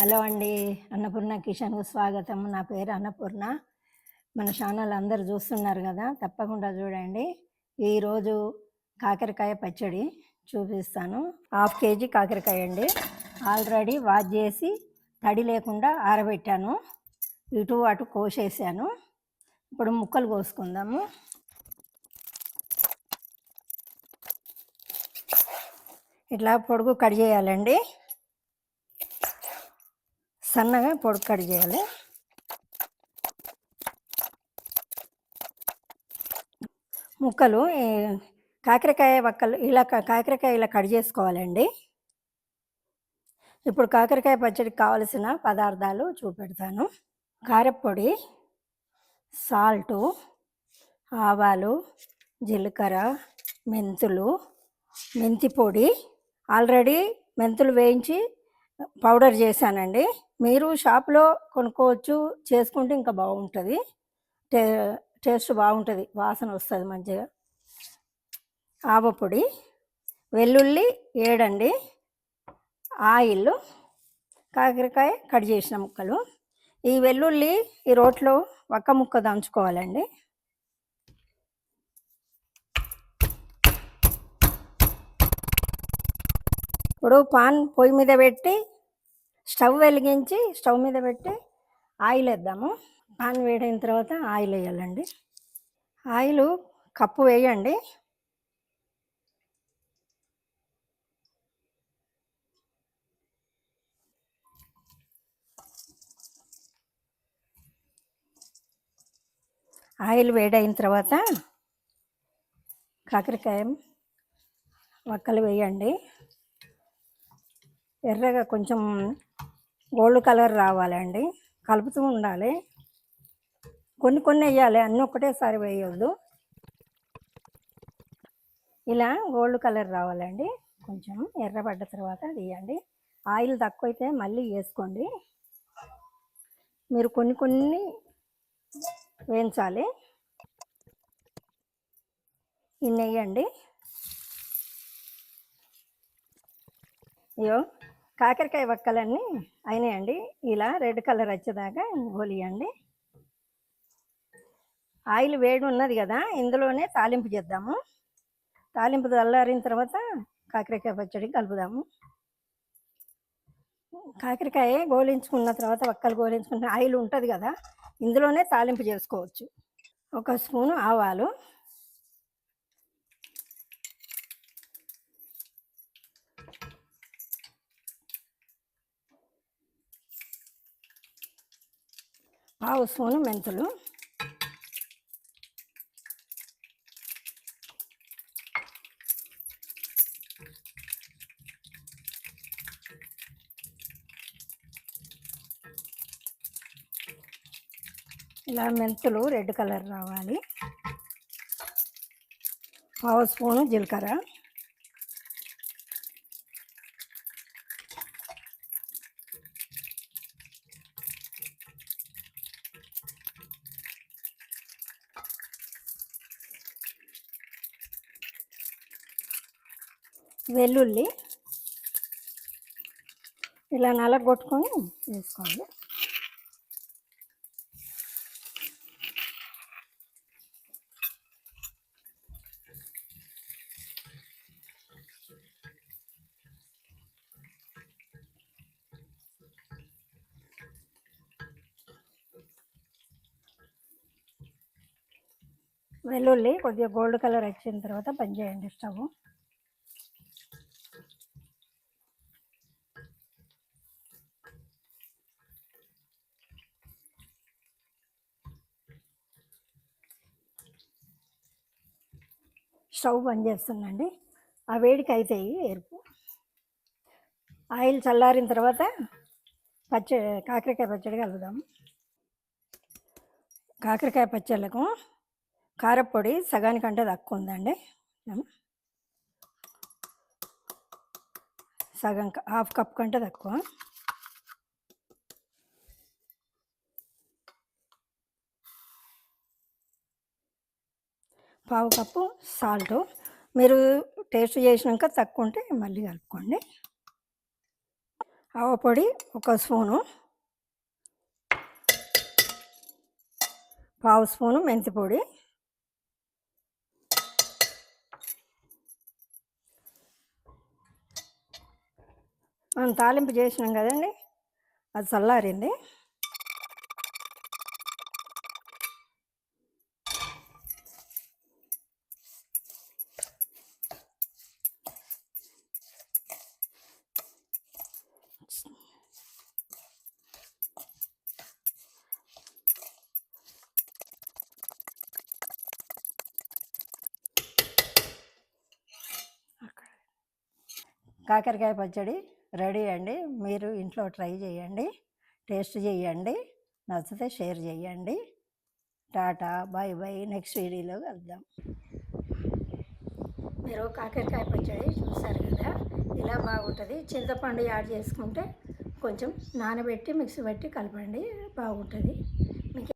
Hello అండి. అన్నపూర్ణ కిషన్కు స్వాగతం. నా పేరు అన్నపూర్ణ. మన ఛానల్ అందరు చూస్తున్నారు కదా తప్పకుండా చూడండి. ఈరోజు కాకరకాయ పచ్చడి చూపిస్తాను. హాఫ్ కేజీ కాకరకాయ అండి. ఆల్రెడీ వాష్ చేసి తడి లేకుండా ఆరబెట్టాను. ఇటు అటు కోసేసాను. ఇప్పుడు ముక్కలు కోసుకుందాము. ఇట్లా పొడుగు కట్ చేయాలండి. సన్నగా పొడి కట్ చేయాలి. ముక్కలు కాకరకాయ వక్కలు ఇలా కాకరకాయ ఇలా కట్ చేసుకోవాలండి. ఇప్పుడు కాకరకాయ పచ్చడికి కావలసిన పదార్థాలు చూపెడతాను. కారపొడి సాల్టు ఆవాలు జీలకర్ర మెంతులు మెంతి పొడి. ఆల్రెడీ మెంతులు వేయించి పౌడర్ చేశానండి. మీరు షాప్లో కొనుక్కోవచ్చు చేసుకుంటే ఇంకా బాగుంటుంది. టే టేస్ట్ బాగుంటుంది. వాసన వస్తుంది మంచిగా ఆవపొడి వెల్లుల్లి ఏడండి ఆయిల్ కాకరకాయ కట్ చేసిన ముక్కలు. ఈ వెల్లుల్లి ఈ రోట్లో ఒక్క ముక్క దంచుకోవాలండి. ఇప్పుడు పాన్ పొయ్యి మీద పెట్టి స్టవ్ వెలిగించి స్టవ్ మీద పెట్టి ఆయిల్ వేద్దాము పాన్ వేడైన తర్వాత ఆయిల్ వేయాలండి. ఆయిల్ కప్పు వేయండి. ఆయిల్ వేడైన తర్వాత కాకరకాయ వక్కలు వేయండి. ఎర్రగా కొంచెం గోల్డ్ కలర్ రావాలండి. కలుపుతూ ఉండాలి. కొన్ని కొన్ని వేయాలి. అన్నీ ఒకటేసారి వేయొద్దు. ఇలా గోల్డ్ కలర్ రావాలండి. కొంచెం ఎర్రబడ్డ తర్వాత తీయండి ఆయిల్ తక్కువ అయితే మళ్ళీ వేసుకోండి. మీరు కొన్ని కొన్ని వేయించాలి. ఇన్ని వేయండి. అయ్యో కాకరకాయ వక్కలన్నీ అయినాయండి. ఇలా రెడ్ కలర్ వచ్చేదాకా గోలియండి. ఆయిల్ వేడి ఉన్నది కదా ఇందులోనే తాలింపు చేద్దాము. తాలింపు చల్లారిన తర్వాత కాకరకాయ పచ్చడి కలుపుదాము. కాకరకాయ గోలించుకున్న తర్వాత వక్కలు గోలించుకున్న ఆయిల్ ఉంటుంది కదా ఇందులోనే తాలింపు చేసుకోవచ్చు. ఒక స్పూను ఆవాలు పావు స్పూను మెంతులు. ఇలా మెంతులు రెడ్ కలర్ రావాలి. పావు స్పూను జీలకర్ర. వెల్లుల్లి ఇలా నలగొట్టుకొని వేసుకోండి వెల్లుల్లి కొద్దిగా గోల్డ్ కలర్ వచ్చిన తర్వాత బంద్ చేయండి స్టవ్. స్టవ్ బంద్ చేస్తుందండి ఆ వేడికి అవుతాయి ఎరుపు. ఆయిల్ చల్లారిన తర్వాత పచ్చడి కాకరకాయ పచ్చడి కలుపుదాం. కాకరకాయ పచ్చళ్ళకు కారపొడి సగానికంటే తక్కువ ఉందండి. సగం క- హాఫ్ కప్ కంటే తక్కువ. పావు కప్పు సాల్ట్. మీరు టేస్ట్ చేసినాక తక్కువ ఉంటే మళ్ళీ కలుపుకోండి. ఆవ పొడి ఒక స్పూను. పావు స్పూను మెంతి పొడి. మనం తాలింపు చేసినాం కదండి అది చల్లారింది. కాకరకాయ పచ్చడి రెడీ అండి. మీరు ఇంట్లో ట్రై చేయండి. టేస్ట్ చేయండి. నచ్చితే షేర్ చేయండి. టాటా బాయ్ బాయ్ నెక్స్ట్ వీడియోలో కలుద్దాం. మీరు కాకరకాయ పచ్చడి చూసారు కదా? ఇలా బాగుంటుంది. చింతపండు యాడ్ చేసుకుంటే కొంచెం నానబెట్టి మిక్సీ పెట్టి కలపండి. బాగుంటుంది. మీకు